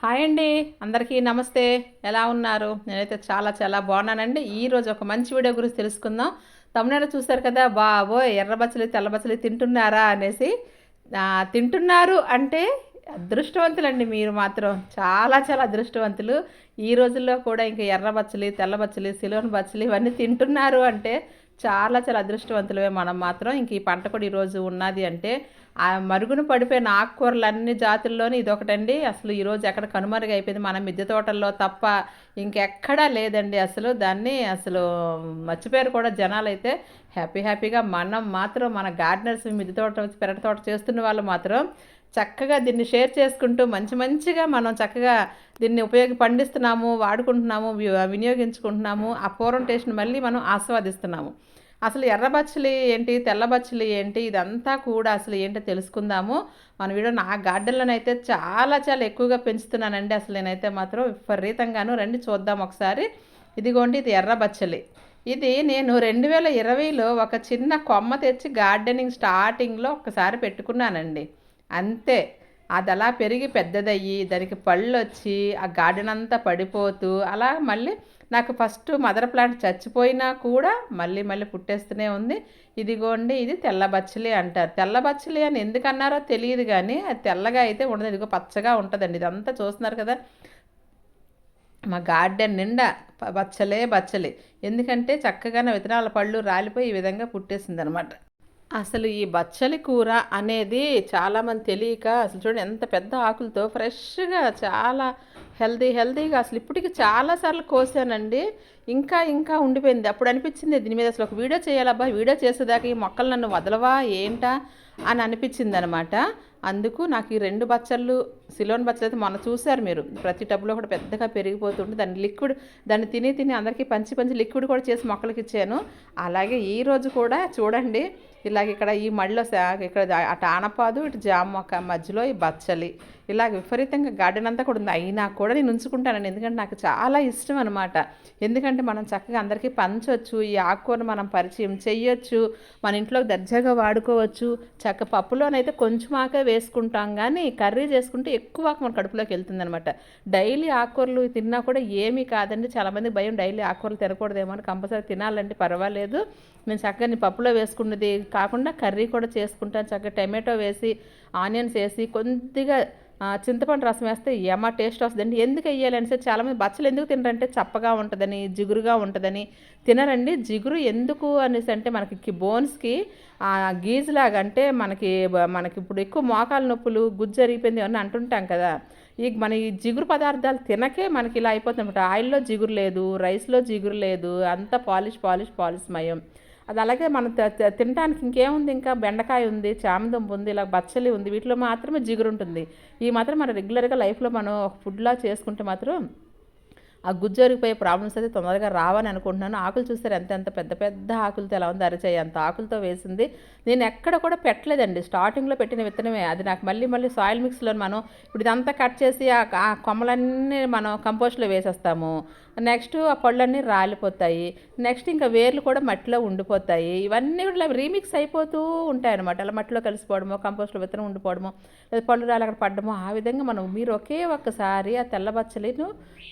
Hi అండి అందరికీ నమస్తే. ఎలా ఉన్నారు? నేనైతే చాలా చాలా బాగున్నానండి. ఈరోజు ఒక మంచి వీడియో గురించి తెలుసుకుందాం. తమిళనాడు చూశారు కదా బాబో ఎర్రబచ్చలి తెల్లబచ్చలి తింటున్నారా అనేసి. తింటున్నారు అంటే అదృష్టవంతులండి మీరు మాత్రం. చాలా చాలా అదృష్టవంతులు. ఈ రోజుల్లో కూడా ఇంకా ఎర్ర బచ్చలి తెల్ల బచ్చలి సిలోన్ బచ్చలి ఇవన్నీ తింటున్నారు అంటే చాలా చాలా అదృష్టవంతులమే మనం మాత్రం. ఇంక ఈ పంట కూడా ఈరోజు ఉన్నది అంటే ఆ మరుగున పడిపోయిన ఆకుకూరలు అన్ని జాతుల్లోనే ఇదొకటండి. అసలు ఈరోజు ఎక్కడ కనుమరుగైపోయింది మన మిద్దె తోటల్లో తప్ప ఇంకెక్కడా లేదండి అసలు. దాన్ని అసలు మర్చిపోయారు కూడా జనాలు అయితే హ్యాపీ హ్యాపీగా మనం మాత్రం మన గార్డెనర్స్ మిద్దె తోట పెరటి తోట చేస్తున్న వాళ్ళు మాత్రం చక్కగా దీన్ని షేర్ చేసుకుంటూ మంచి మంచిగా మనం చక్కగా దీన్ని ఉపయోగ పండిస్తున్నాము వాడుకుంటున్నాము వి- వినియోగించుకుంటున్నాము ఆ పూర్వం టేస్ట్ని మళ్ళీ మనం ఆస్వాదిస్తున్నాము. అసలు ఎర్ర బచ్చలి ఏంటి తెల్ల బచ్చలి ఏంటి ఇదంతా కూడా అసలు ఏంటో తెలుసుకుందాము. మన వీడియో నా గార్డెన్లోనైతే చాలా చాలా ఎక్కువగా పెంచుతున్నానండి. అసలు నేనైతే మాత్రం విపరీతంగాను రండి చూద్దాం ఒకసారి. ఇదిగోండి ఇది ఎర్ర బచ్చలి. ఇది నేను రెండు వేల ఇరవైలో ఒక చిన్న కొమ్మ తెచ్చి గార్డెనింగ్ స్టార్టింగ్లో ఒకసారి పెట్టుకున్నానండి. అంతే. అది అలా పెరిగి పెద్దదయ్యి దానికి పళ్ళు వచ్చి ఆ గార్డెన్ అంతా పడిపోతూ అలా మళ్ళీ నాకు ఫస్ట్ మదర్ ప్లాంట్ చచ్చిపోయినా కూడా మళ్ళీ మళ్ళీ పుట్టేస్తూనే ఉంది. ఇదిగోండి ఇది తెల్ల బచ్చలి అంటారు. తెల్ల బచ్చలి అని ఎందుకు అన్నారో తెలియదు కానీ అది తెల్లగా అయితే ఉండదు. ఇదిగో పచ్చగా ఉంటుందండి. ఇదంతా చూస్తున్నారు కదా. మా గార్డెన్ నిండా బచ్చలే బచ్చలే. ఎందుకంటే చక్కగానే విత్తనాల పళ్ళు రాలిపోయి ఈ విధంగా పుట్టేసింది అనమాట అసలు ఈ బచ్చలి కూర అనేది చాలామంది తెలియక అసలు చూడండి ఎంత పెద్ద ఆకులతో ఫ్రెష్గా చాలా హెల్దీ హెల్దీగా అసలు ఇప్పటికి చాలాసార్లు కోసానండి. ఇంకా ఇంకా ఉండిపోయింది. అప్పుడు అనిపించింది దీని మీద అసలు ఒక వీడియో చేయాలబ్బా వీడియో చేసేదాకా ఈ మొక్కలు నన్ను వదలవా ఏంటా అని అనిపించింది అనమాట అందుకు నాకు ఈ రెండు బచ్చళ్ళు సిలోన్ బచ్చలు అయితే మొన్న చూశారు మీరు. ప్రతి టబ్లో కూడా పెద్దగా పెరిగిపోతుంటే దాన్ని లిక్విడ్ దాన్ని తిని తిని అందరికీ పంచి పంచి లిక్విడ్ కూడా చేసి మొక్కలకి ఇచ్చాను. అలాగే ఈ రోజు కూడా చూడండి ఇలాగ ఇక్కడ ఈ మడిలో ఇక్కడ అటు ఆనపాదు ఇటు జామ మొక్క మధ్యలో ఈ బచ్చలి. ఇలాగ విపరీతంగా గార్డెన్ అంతా కూడా ఉంది. అయినా కూడా నేను ఉంచుకుంటానండి. ఎందుకంటే నాకు చాలా ఇష్టం అనమాట ఎందుకంటే మనం చక్కగా అందరికీ పంచవచ్చు ఈ ఆకుకూరను మనం పరిచయం చేయొచ్చు మన ఇంట్లో దర్జాగా వాడుకోవచ్చు. చక్క పప్పులోనైతే కొంచెం ఆకే వేసుకుంటాం కానీ కర్రీ చేసుకుంటే ఎక్కువ మన కడుపులోకి వెళ్తుందనమాట డైలీ ఆకుకూరలు తిన్నా కూడా ఏమీ కాదండి. చాలామంది భయం డైలీ ఆకుకూరలు తినకూడదేమో అని కంపల్సరీ తినాలంటే పర్వాలేదు. నేను చక్కగా పప్పులో వేసుకున్నది కాకుండా కర్రీ కూడా చేసుకుంటాను. చక్కగా టమాటో వేసి ఆనియన్స్ వేసి కొద్దిగా చింతపండు రసం వేస్తే ఏమా టేస్ట్ వస్తుందండి. ఎందుకు వేయాలి అనేసి చాలామంది బచ్చలు ఎందుకు తినరంటే చప్పగా ఉంటుందని జిగురుగా ఉంటుందని తినరండి. జిగురు ఎందుకు అనేసి అంటే మనకి బోన్స్కి గీజులాగా అంటే మనకి మనకి ఇప్పుడు ఎక్కువ మోకాల నొప్పులు గుజ్జు జరిగిపోయింది అని అంటుంటాం కదా. ఈ మన ఈ జిగురు పదార్థాలు తినకే మనకి ఇలా అయిపోతుంది. అనమాట ఆయిల్లో జిగురు లేదు రైస్లో జిగురు లేదు అంతా పాలిష్ పాలిష్ పాలిష్ మయం. అది అలాగే మనం తినడానికి ఇంకేముంది? ఇంకా బెండకాయ ఉంది చామదుంప ఉంది ఇలా బచ్చలి ఉంది. వీటిలో మాత్రమే జిగురు ఉంటుంది. ఈ మాత్రం మనం రెగ్యులర్గా లైఫ్లో మనం ఒక ఫుడ్లా చేసుకుంటే మాత్రం ఆ గుజ్జరిగిపోయే ప్రాబ్లమ్స్ అయితే తొందరగా రావని అనుకుంటున్నాను. ఆకులు చూస్తారు ఎంత ఎంత పెద్ద పెద్ద ఆకులతో ఎలా ఉంది? అరిచేయి అంత ఆకులతో వేసింది. నేను ఎక్కడ కూడా పెట్టలేదండి. స్టార్టింగ్లో పెట్టిన విత్తనమే. అది నాకు మళ్ళీ మళ్ళీ సాయిల్ మిక్స్లో మనం ఇప్పుడు ఇదంతా కట్ చేసి ఆ కొమ్మలన్నీ మనం కంపోస్ట్లో వేసేస్తాము. నెక్స్ట్ ఆ పళ్ళన్నీ రాలిపోతాయి. నెక్స్ట్ ఇంకా వేర్లు కూడా మట్టిలో ఉండిపోతాయి. ఇవన్నీ కూడా రీమిక్స్ అయిపోతూ ఉంటాయి అనమాట అలా మట్టిలో కలిసిపోవడమో కంపోస్ట్లో విత్తనం ఉండిపోవడమో లేదా పళ్ళు రాలి అక్కడ పడ్డమో ఆ విధంగా మనం మీరు ఒకే ఒక్కసారి ఆ తెల్ల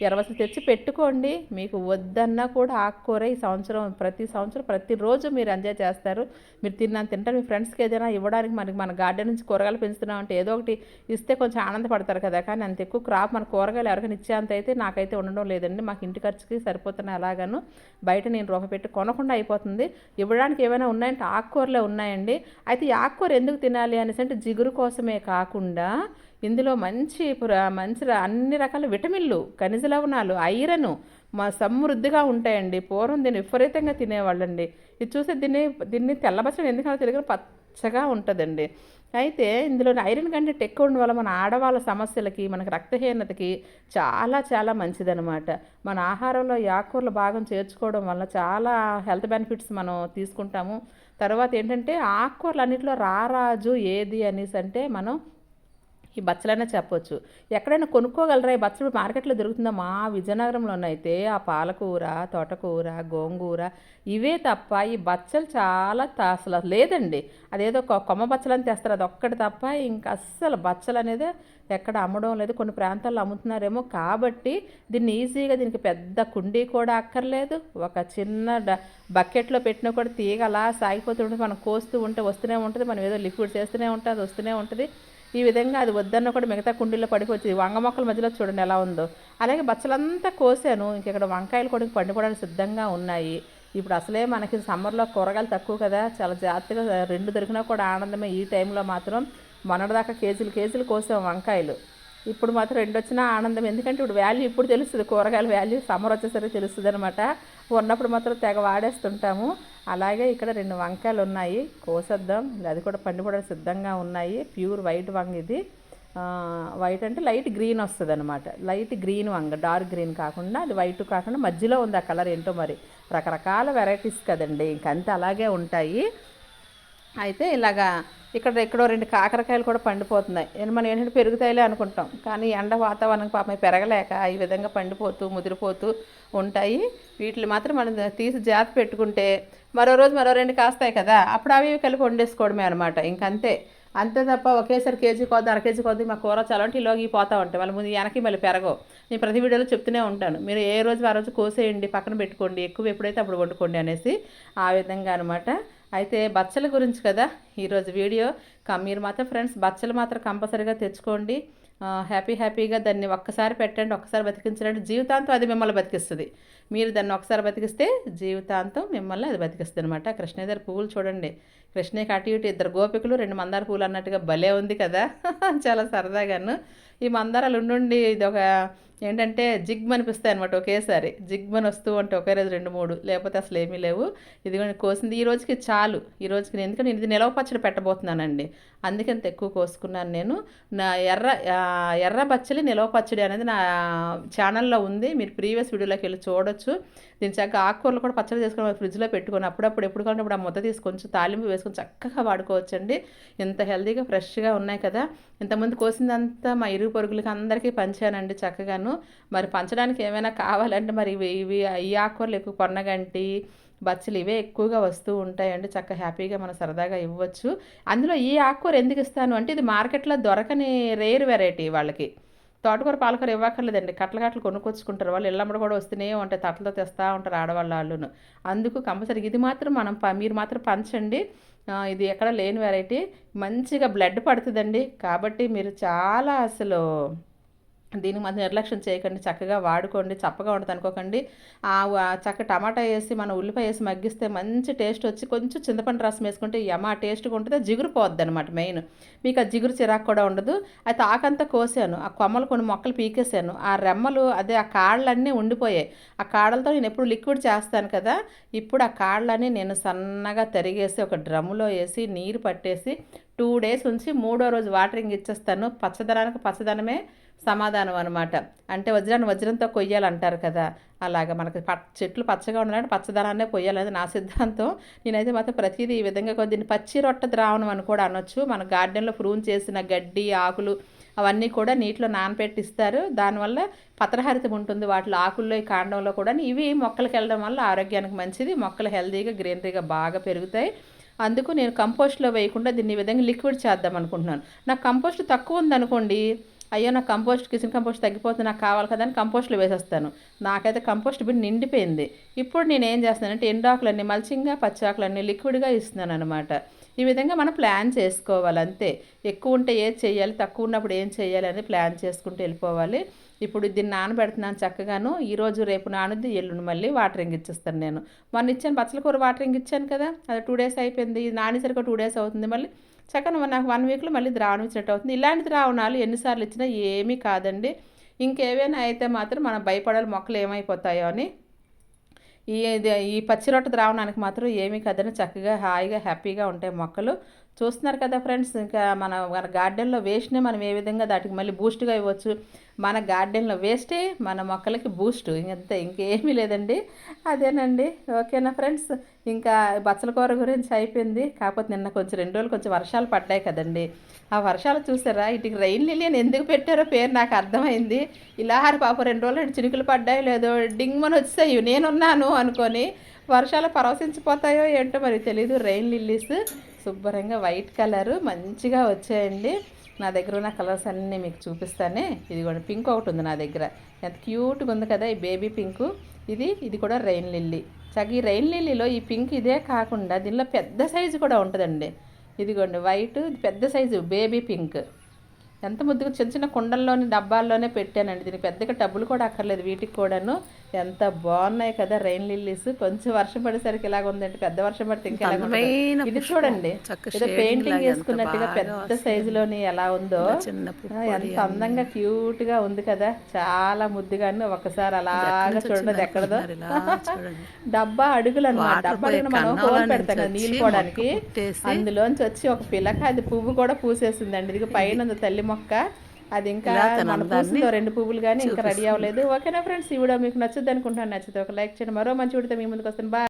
ఎరవసలు తెచ్చి పెట్టుకోండి. మీకు వద్దన్నా కూడా ఆకుకూర ఈ సంవత్సరం ప్రతి సంవత్సరం ప్రతిరోజు మీరు ఎంజాయ్ చేస్తారు. మీరు తిన్నాను తింటారు మీ ఫ్రెండ్స్కి ఏదైనా ఇవ్వడానికి మనకి మన గార్డెన్ నుంచి కూరగాయలు పెంచుతున్నాం అంటే ఏదో ఒకటి ఇస్తే కొంచెం ఆనందపడతారు కదా. కానీ అంత ఎక్కువ క్రాప్ మన కూరగాయలు ఎవరికైనా ఇచ్చేంత అయితే నాకైతే ఉండడం లేదండి. మాకు ఇంటి ఖర్చుకి సరిపోతున్నాయి అలాగాను. బయట నేను రూప పెట్టి కొనకుండా అయిపోతుంది. ఇవ్వడానికి ఏమైనా ఉన్నాయంటే ఆకుకూరలే ఉన్నాయండి. అయితే ఈ ఆకుకూర ఎందుకు తినాలి అనేసి అంటే జిగురు కోసమే కాకుండా ఇందులో మంచి మంచి అన్ని రకాల విటమిన్లు ఖనిజ లవణాలు ఐరన్ మా సమృద్ధిగా ఉంటాయండి. పూర్వం దీన్ని విపరీతంగా తినేవాళ్ళండి. ఇది చూస్తే దీన్ని దీన్ని తెల్లబచ్చడం ఎందుకన్నా తెలియదు పచ్చగా ఉంటుందండి. అయితే ఇందులో ఐరన్ కంటెంట్ ఎక్కువ ఉండడం వల్ల మన ఆడవాళ్ళ సమస్యలకి మనకి రక్తహీనతకి చాలా చాలా మంచిదనమాట మన ఆహారంలో ఈ ఆకుకూరల భాగం చేర్చుకోవడం వల్ల చాలా హెల్త్ బెనిఫిట్స్ మనం తీసుకుంటాము. తర్వాత ఏంటంటే ఆకుకూరలు అన్నింటిలో రారాజు ఏది అనేసి అంటే మనం ఈ బచ్చలైనా చెప్పొచ్చు. ఎక్కడైనా కొనుక్కోగలరా? ఈ బచ్చలు మార్కెట్లో దొరుకుతుందా? మా విజయనగరంలోనైతే ఆ పాలకూర తోటకూర గోంగూర ఇవే తప్ప ఈ బచ్చలు చాలా అసలు లేదండి. అదేదో కొమ్మ బచ్చలు అని తెస్తారు. అది ఒక్కటి తప్ప ఇంకా అస్సలు బచ్చలు అనేది ఎక్కడ అమ్మడం లేదు. కొన్ని ప్రాంతాల్లో అమ్ముతున్నారేమో కాబట్టి దీన్ని ఈజీగా దీనికి పెద్ద కుండీ కూడా అక్కర్లేదు. ఒక చిన్న బకెట్లో పెట్టినా కూడా తీగ అలా సాగిపోతుంటే మనం కోస్తూ ఉంటే వస్తూనే ఉంటుంది. మనం ఏదో లిక్విడ్ చేస్తూనే ఉంటుంది అది వస్తూనే ఉంటుంది. ఈ విధంగా అది వద్దన్న కూడా మిగతా కుండీలో పడిపోతుంది వంగ మొక్కల మధ్యలో చూడండి ఎలా ఉందో. అలాగే బచ్చలంతా కోసాను. ఇంకెక్కడ వంకాయలు కూడా పండుకోవడానికి సిద్ధంగా ఉన్నాయి. ఇప్పుడు అసలే మనకి సమ్మర్లో కూరగాయలు తక్కువ కదా. చాలా జాగ్రత్తగా రెండు దొరికినా కూడా ఆనందమే ఈ టైంలో మాత్రం మొన్నటిదాకా కేజీలు కేజీలు కోసాం వంకాయలు. ఇప్పుడు మాత్రం రెండు వచ్చినా ఆనందం. ఎందుకంటే ఇప్పుడు వాల్యూ ఇప్పుడు తెలుస్తుంది. కూరగాయల వాల్యూ సమ్మర్ వచ్చేసరికి తెలుస్తుంది అనమాట ఉన్నప్పుడు మాత్రం తెగ వాడేస్తుంటాము. అలాగే ఇక్కడ రెండు వంకాయలు ఉన్నాయి కోసేద్దాం అది కూడా పండిపోవడానికి సిద్ధంగా ఉన్నాయి. ప్యూర్ వైట్ వంగ ఇది. వైట్ అంటే లైట్ గ్రీన్ వస్తుంది అనమాట లైట్ గ్రీన్ వంగ డార్క్ గ్రీన్ కాకుండా అది వైట్ కాకుండా మధ్యలో ఉంది ఆ కలర్ ఏంటో మరి. రకరకాల వెరైటీస్ కదండి. ఇంకంతే అలాగే ఉంటాయి. అయితే ఇలాగా ఇక్కడ ఎక్కడో రెండు కాకరకాయలు కూడా పండిపోతున్నాయి. మనం ఏంటంటే పెరుగుతాయిలే అనుకుంటాం. కానీ ఎండ వాతావరణం పాపం పెరగలేక ఈ విధంగా పండిపోతూ ముదిరిపోతూ ఉంటాయి. వీటిని మాత్రం మనం తీసి జాతి పెట్టుకుంటే మరో రోజు మరో రెండు కాస్తాయి కదా. అప్పుడు అవి కలిపి వండేసుకోవడమే అనమాట ఇంకంతే. అంతే తప్ప ఒకేసారి కేజీ కొద్ది అర కేజీ కొద్ది మా కూర చాలంటే ఈలోకి పోతూ ఉంటాయి. వాళ్ళ ముందు వెనక్కి మళ్ళీ పెరగవు. నేను ప్రతి వీడియోలో చెప్తూనే ఉంటాను. మీరు ఏ రోజు ఆ రోజు కోసేయండి పక్కన పెట్టుకోండి ఎక్కువ ఎప్పుడైతే అప్పుడు వండుకోండి అనేసి ఆ విధంగా అనమాట అయితే బచ్చల గురించి కదా ఈరోజు వీడియో. మీరు మాత్రం ఫ్రెండ్స్ బచ్చలు మాత్రం కంపల్సరీగా తెచ్చుకోండి. హ్యాపీ హ్యాపీగా దాన్ని ఒక్కసారి పెట్టండి ఒక్కసారి బతికించండి. జీవితాంతం అది మిమ్మల్ని బతికిస్తుంది. మీరు దాన్ని ఒకసారి బతికిస్తే జీవితాంతం మిమ్మల్ని అది బతికిస్తుంది అనమాట కృష్ణేదర్ పువ్వులు చూడండి. కృష్ణకి అటు ఇటు ఇద్దరు గోపికలు రెండు మందార పూలు అన్నట్టుగా భలే ఉంది కదా. చాలా సరదాగాను. ఈ మందారాలు ఉండుండి ఇది ఒక ఏంటంటే జిగ్ అనిపిస్తాయి అనమాట ఒకేసారి. జిగ్మని వస్తూ ఉంటే ఒకే రోజు రెండు మూడు లేకపోతే అసలు ఏమీ లేవు. ఇదిగోండి కోసింది ఈ రోజుకి చాలు. ఈ రోజుకి నేను ఎందుకంటే ఇది నిలవ పచ్చడి పెట్టబోతున్నానండి. అందుకంత ఎక్కువ కోసుకున్నాను నేను. నా ఎర్ర ఎర్ర పచ్చడి నిలవ పచ్చడి అనేది నా ఛానల్లో ఉంది. మీరు ప్రీవియస్ వీడియోలోకి వెళ్ళి చూడొచ్చు. దీని చక్కగా ఆకుకూరలు కూడా పచ్చడి చేసుకుని ఫ్రిడ్జ్లో పెట్టుకొని అప్పుడప్పుడు ఎప్పుడు కావాలంటే అప్పుడు ఆ ముద్ద తీసుకొని తాలింపు వేసుకొని చక్కగా వాడుకోవచ్చండి. ఇంత హెల్తీగా ఫ్రెష్గా ఉన్నాయి కదా. ఇంతకుముందు కోసిందంతా మా ఇరుగు పొరుగులకి అందరికీ పంచానండి చక్కగాను. మరి పంచడానికి ఏమైనా కావాలంటే మరి ఇవి ఇవి ఈ ఆకుకూరలు ఎక్కువ కొన్నగంటి బచ్చలు ఇవే ఎక్కువగా వస్తూ ఉంటాయండి. చక్క హ్యాపీగా మనం సరదాగా ఇవ్వచ్చు. అందులో ఈ ఆకుకూర ఎందుకు ఇస్తాను అంటే ఇది మార్కెట్లో దొరకని రేర్ వెరైటీ వాళ్ళకి. తోటకూర పాలకూర ఇవ్వక్కర్లేదండి. కట్టలు కట్టలు కొనుక్కొచ్చుకుంటారు. వాళ్ళు ఇళ్ళమ్మడు కూడా వస్తూనే ఉంటాయి. తట్టలతో తెస్తూ ఉంటారు ఆడవాళ్ళ వాళ్ళును అందుకు కంపల్సరీ ఇది మాత్రం మనం మీరు మాత్రం పంచండి. ఇది ఎక్కడ లేని వెరైటీ మంచిగా బ్లడ్ పడుతుందండి. కాబట్టి మీరు చాలా అసలు దీనికి మనం నిర్లక్ష్యం చేయకండి చక్కగా వాడుకోండి చప్పగా ఉండదు అనుకోకండి. ఆ చక్క టమాటా వేసి మనం ఉల్లిపాయ వేసి మగ్గిస్తే మంచి టేస్ట్ వచ్చి కొంచెం చింతపండు రసం వేసుకుంటే యమ టేస్ట్గా ఉంటుంది జిగురు పోద్ది అనమాట మెయిన్. మీకు ఆ జిగురు చిరాకు కూడా ఉండదు. అయితే ఆకంతా కోసాను ఆ కొమ్మలు కొన్ని మొక్కలు పీకేసాను. ఆ రెమ్మలు అదే ఆ కాళ్ళన్నీ ఉండిపోయాయి. ఆ కాళ్ళతో నేను ఎప్పుడు లిక్విడ్ చేస్తాను కదా ఇప్పుడు ఆ కాళ్ళని నేను సన్నగా తరిగేసి ఒక డ్రమ్ములో వేసి నీరు పట్టేసి టూ డేస్ ఉంచి మూడో రోజు వాటరింగ్ ఇచ్చేస్తాను. పచ్చదనానికి పచ్చదనమే. సమాధానం అనమాట అంటే వజ్రాన్ని వజ్రంతో కొయ్యాలంటారు కదా. అలాగ మనకి ప చెట్లు పచ్చగా ఉండాలంటే పచ్చదనాన్నే పొయ్యాలనేది నా సిద్ధాంతం. నేనైతే మాత్రం ప్రతిదీ ఈ విధంగా కొద్దిని పచ్చి రొట్ట ద్రావణం అని కూడా అనొచ్చు. మన గార్డెన్లో ప్రూన్ చేసిన గడ్డి ఆకులు అవన్నీ కూడా నీటిలో నానపెట్టిస్తారు దానివల్ల పత్రహరితం ఉంటుంది. వాటిలో ఆకుల్లో కాండంలో కూడా ఇవి మొక్కలకు వెళ్ళడం వల్ల ఆరోగ్యానికి మంచిది. మొక్కలు హెల్తీగా గ్రీనరీగా బాగా పెరుగుతాయి. అందుకు నేను కంపోస్ట్లో వేయకుండా దీన్ని ఈ విధంగా లిక్విడ్ చేద్దాం అనుకుంటున్నాను. నాకు కంపోస్ట్ తక్కువ ఉందనుకోండి అయ్యో నాకు కంపోస్ట్ కిచెన్ కంపోస్ట్ తగ్గిపోతుంది నాకు కావాలి కదా అని కంపోస్ట్లో వేసేస్తాను. నాకైతే కంపోస్ట్ బిన్ నిండిపోయింది. ఇప్పుడు నేను ఏం చేస్తానంటే ఎండాకులన్నీ మల్చింగ్గా పచ్చాకులన్నీ లిక్విడ్గా ఇస్తున్నాను అనమాట ఈ విధంగా మనం ప్లాన్ చేసుకోవాలి అంతే. ఎక్కువ ఉంటే ఏది చేయాలి తక్కువ ఉన్నప్పుడు ఏం చేయాలి అని ప్లాన్ చేసుకుంటూ వెళ్ళిపోవాలి. ఇప్పుడు దీన్ని నానబెడుతున్నాను చక్కగాను. ఈరోజు రేపు నానుద్ది ఎల్లుండి మళ్ళీ వాటరింగ్ ఇచ్చేస్తాను నేను. మొన్న ఇచ్చాను పచ్చల కూర వాటరింగ్ ఇచ్చాను కదా అది టూ డేస్ అయిపోయింది. నానేసరికి టూ డేస్ అవుతుంది మళ్ళీ. చక్కగా నాకు వన్ వీక్లో మళ్ళీ ద్రావణం ఇచ్చినట్టు అవుతుంది. ఇలాంటి ద్రావణాలు ఎన్నిసార్లు ఇచ్చినా ఏమీ కాదండి. ఇంకేవైనా అయితే మాత్రం మనం భయపడాలి మొక్కలు ఏమైపోతాయో అని. ఈ ఈ పచ్చిరొట్ట ద్రావణానికి మాత్రం ఏమీ కదని చక్కగా హాయిగా హ్యాపీగా ఉంటాయి మొక్కలు. చూస్తున్నారు కదా ఫ్రెండ్స్ ఇంకా మన మన గార్డెన్లో వేస్ట్నే మనం ఏ విధంగా దాటికి మళ్ళీ బూస్ట్గా ఇవ్వచ్చు. మన గార్డెన్లో వేస్టే మన మొక్కలకి బూస్ట్. ఇంకంతే ఇంకేమీ లేదండి. అదేనండి. ఓకేనా ఫ్రెండ్స్? ఇంకా బచ్చల కూర గురించి అయిపోయింది. కాకపోతే నిన్న కొంచెం రెండు రోజులు కొంచెం వర్షాలు పడ్డాయి కదండి. ఆ వర్షాలు చూసారా? ఇటుకి రైన్ లిల్లీ అని ఎందుకు పెట్టారో పేరు నాకు అర్థమైంది. ఇలా పాప రెండు రోజులు ఇటు చినుకులు పడ్డాయి లేదో డింగ్మని వచ్చాయి నేనున్నాను అనుకొని వర్షాలు పరవశించిపోతాయో ఏంటో మరి తెలీదు. Rain lilies. శుభ్రంగా వైట్ కలర్ మంచిగా వచ్చాయండి. నా దగ్గర ఉన్న కలర్స్ అన్నీ మీకు చూపిస్తానే. ఇదిగోండి పింక్ ఒకటి ఉంది నా దగ్గర. ఎంత క్యూట్గా ఉంది కదా ఈ బేబీ పింక్. ఇది ఇది కూడా రెయిన్ లిల్లీ. చక్క ఈ రెయిన్ లిల్లీలో ఈ పింక్ ఇదే కాకుండా దీనిలో పెద్ద సైజు కూడా ఉంటుందండి. ఇదిగోండి వైట్ పెద్ద సైజు బేబీ పింక్. ఎంత ముద్దుగా చిన్న చిన్న కుండల్లోని డబ్బాల్లోనే పెట్టానండి. దీనికి పెద్దగా డబ్బులు కూడా అక్కర్లేదు. వీటికి కూడాను ఎంత బాగున్నాయి కదా రెయిన్ లిల్లీస్. కొంచెం వర్షం పడేసరికి ఇలాగ ఉందంటే పెద్ద వర్షం పడితే ఇంకా ఇది చూడండి. ఏదో పెయింటింగ్ వేసుకున్నట్టుగా పెద్ద సైజులోని ఎలా ఉందో. ఎంత అందంగా క్యూట్గా ఉంది కదా. చాలా ముద్దుగాను ఒకసారి అలాగా చూడండి ఎక్కడదో. డబ్బా అడుగులు అనమాట డబ్బా మనం హోల్ పెడతాం కదా నీళ్ళు పోవడానికి. అందులోంచి వచ్చి ఒక పిల్లక అది పువ్వు కూడా పూసేసిందండి. ఇది పైన తల్లి మొక్క. అది ఇంకా మన పూసిందో రెండు పువ్వులు కానీ ఇంకా రెడీ అవ్వలేదు. ఓకేనా ఫ్రెండ్స్? ఈ వీడియో మీకు నచ్చుద్ది అనుకుంటున్నాను. నచ్చితే ఒక లైక్ చేయండి. మరో మంచి వీడితో మీ ముందుకు వస్తాను. బాయ్